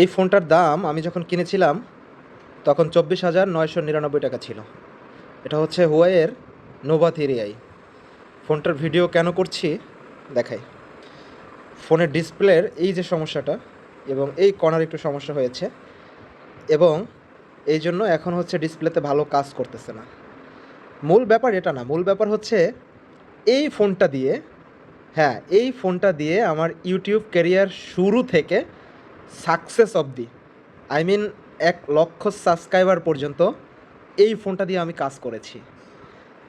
এই ফোনটার দাম আমি যখন কিনেছিলাম, তখন চব্বিশ হাজার নয়শো নিরানব্বই টাকা ছিল। এটা হচ্ছে হুয়াইয়ের নোভা থ্রি আই। ফোনটার ভিডিও কেন করছি? দেখাই। ফোনের ডিসপ্লের এই যে সমস্যাটা এবং এই কর্নার একটু সমস্যা হয়েছে এবং এই জন্য এখন হচ্ছে ডিসপ্লেতে ভালো কাজ করতেছে না। মূল ব্যাপার এটা না, মূল ব্যাপার হচ্ছে এই ফোনটা দিয়ে হ্যাঁ এই ফোনটা দিয়ে আমার ইউটিউব ক্যারিয়ার শুরু থেকে সাকসেস অবধি আই মিন এক লক্ষ সাবস্ক্রাইবার পর্যন্ত এই ফোনটা দিয়ে আমি কাজ করেছি।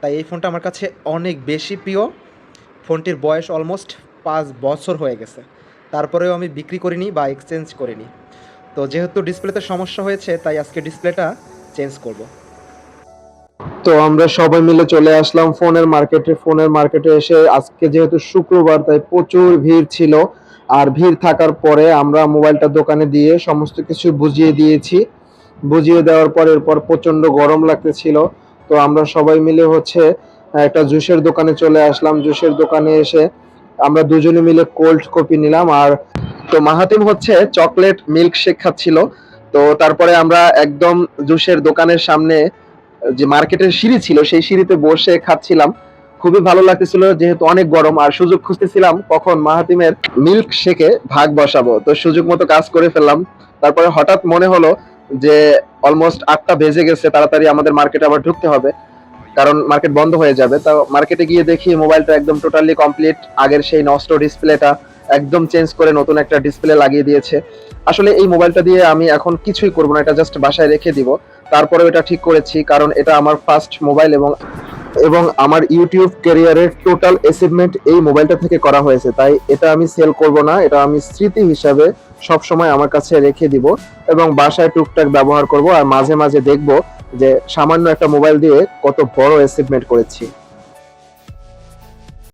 তাই এই ফোনটা আমার কাছে অনেক বেশি প্রিয়। ফোনটির বয়স অলমোস্ট পাঁচ বছর হয়ে গেছে। তারপরেও আমি বিক্রি করিনি বা এক্সচেঞ্জ করিনি। তো যেহেতু ডিসপ্লেতে সমস্যা হয়েছে, তাই আজকে ডিসপ্লেটা চেঞ্জ করব। তো আমরা সবাই মিলে চলে আসলাম ফোনের মার্কেটে। ফোনের মার্কেটে এসে আজকে যেহেতু শুক্রবার, তাই প্রচুর ভিড় ছিল। আর ভিড় থাকার পরে আমরা মোবাইলটা দোকানে দিয়ে সমস্ত কিছু বুঝিয়ে দিয়েছি। বুঝিয়ে দেওয়ার পর এরপর প্রচণ্ড গরম লাগতেছিল। তো আমরা সবাই মিলে হচ্ছে একটা জুসের দোকানে চলে আসলাম। জুসের দোকানে এসে আমরা দুজনে মিলে কোল্ড কপি নিলাম। আর তো মাহাতিম হচ্ছে চকলেট মিল্ক শেক খাচ্ছিল। তো তারপরে আমরা একদম জুসের দোকানের সামনে যে মার্কেটের সিঁড়ি ছিল, সেই সিঁড়িতে বসে খাচ্ছিলাম। খুবই ভালো লাগতেছিল, যেহেতু অনেক গরম, আর সুযোগ খুঁজতেছিলাম কখন মাহাতিমের মিল্ক শেকে ভাগ বসাবো। তো সুযোগ মতো কাজ করে ফেললাম। তারপরে হঠাৎ মনে হলো যে অলমোস্ট আটটা বেজে গেছে, তাড়াতাড়ি আমাদের মার্কেটে আবার ঢুকতে হবে, কারণ মার্কেট বন্ধ হয়ে যাবে। তো মার্কেটে গিয়ে দেখি মোবাইলটা একদম টোটালি কমপ্লিট আগের সেই নষ্ট ডিসপ্লেটা একদম চেঞ্জ করে নতুন একটা ডিসপ্লে লাগিয়ে দিয়েছে। আসলে এই মোবাইলটা দিয়ে আমি এখন কিছুই করব না, এটা জাস্ট বাসায় রেখে দিব। তারপরে এটা ঠিক করেছি, কারণ এটা আমার ফার্স্ট মোবাইল এবং এবং আমার ইউটিউব ক্যারিয়ারের টোটাল অ্যাচিভমেন্ট এই মোবাইলটা থেকে করা হয়েছে। তাই এটা আমি সেল করব না, এটা আমি স্মৃতি হিসাবে সব সময় আমার কাছে রেখে দিব এবং বাসায় টুকটাক ব্যবহার করব আর মাঝে মাঝে দেখব যে সামান্য একটা মোবাইল দিয়ে কত বড় অ্যাচিভমেন্ট করেছি।